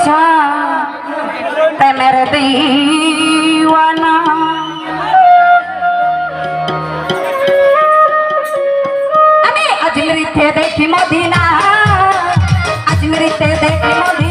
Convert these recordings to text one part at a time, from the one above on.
নেশা প্রেমের দিওয়ানা। আমি আজমিরিতে দেখি মদিনা আজমিরিতে দেখি মদিনা।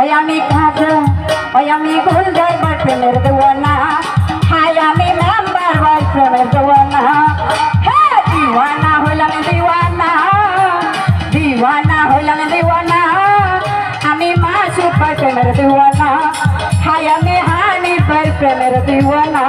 ওই আমি কাজা ওই আমি গুলজার ভাই প্রেমের দেওয়ানা হাই, আমি মেম্বার ভাই প্রেমের দেওয়ানা হ্যাঁ দিওয়ানা হইলাম দিওয়ানা। দিওয়ানা হইলাম দিওয়ানা। আমি মাসুদ ভাই প্রেমের দিওয়ানা হাই, আমি হানি ভাই প্রেমের দিওয়ানা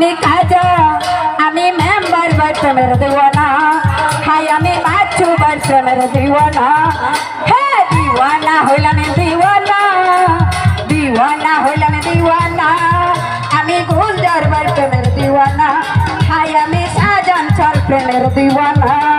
আমি কাজা, আমি মেম্বার বাচ্চামের না হাই, আমি বাচ্চু বাচ্চামের দিওয়ানা। হে দিওয়ানা হইলাম দিওয়ানা। দিওয়ানা হইলাম দিওয়ানা। আমি গুলজার বাচ্চামের দিওয়ানা। হাই, আমি সাজন সর প্রেমের দিওয়ানা।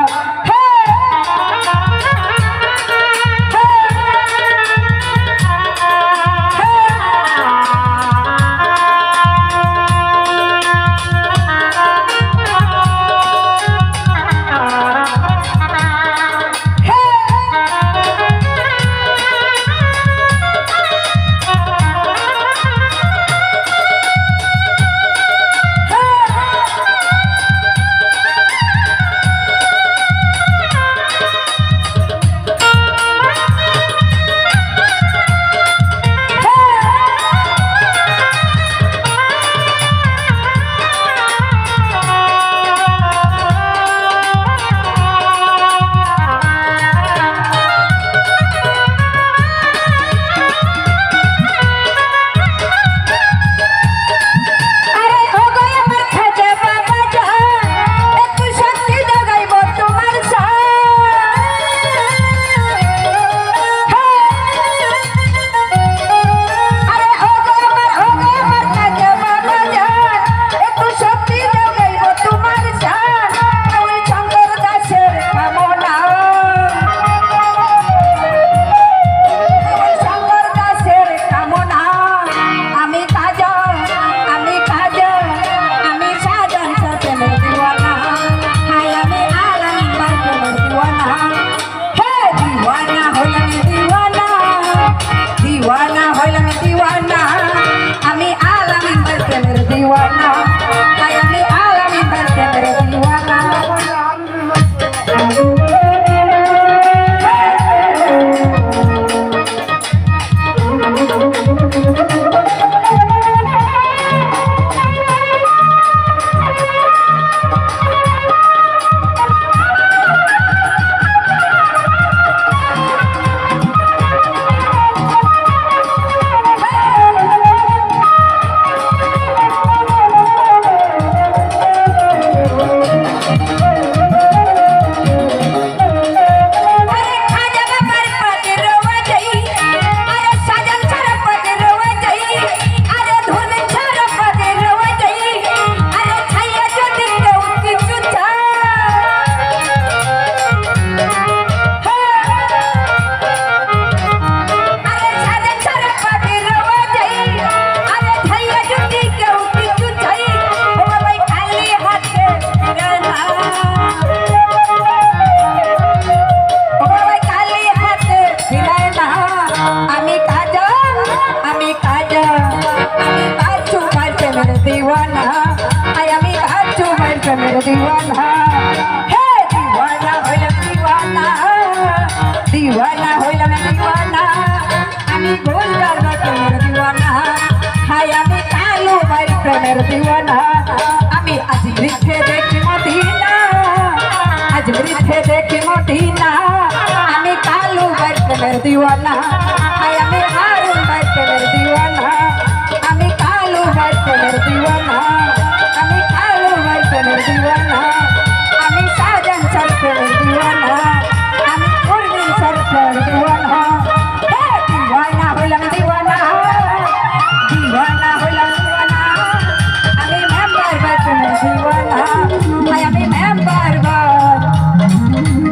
দিওয়ানা আই আমি ভাবছ মায়ের প্রেমের দিওয়ানা হে দিওয়ানা হইলাম দিওয়ানা দিওয়ানা হইলাম দিওয়ানা আমি গোলদার প্রেমের দিওয়ানা হাই আমি কালো মায়ের প্রেমের দিওয়ানা আমি আজ লিখে দেখি মদিনা আজ লিখে দেখি মদিনা আমি কালো মায়ের প্রেমের দিওয়ানা হাই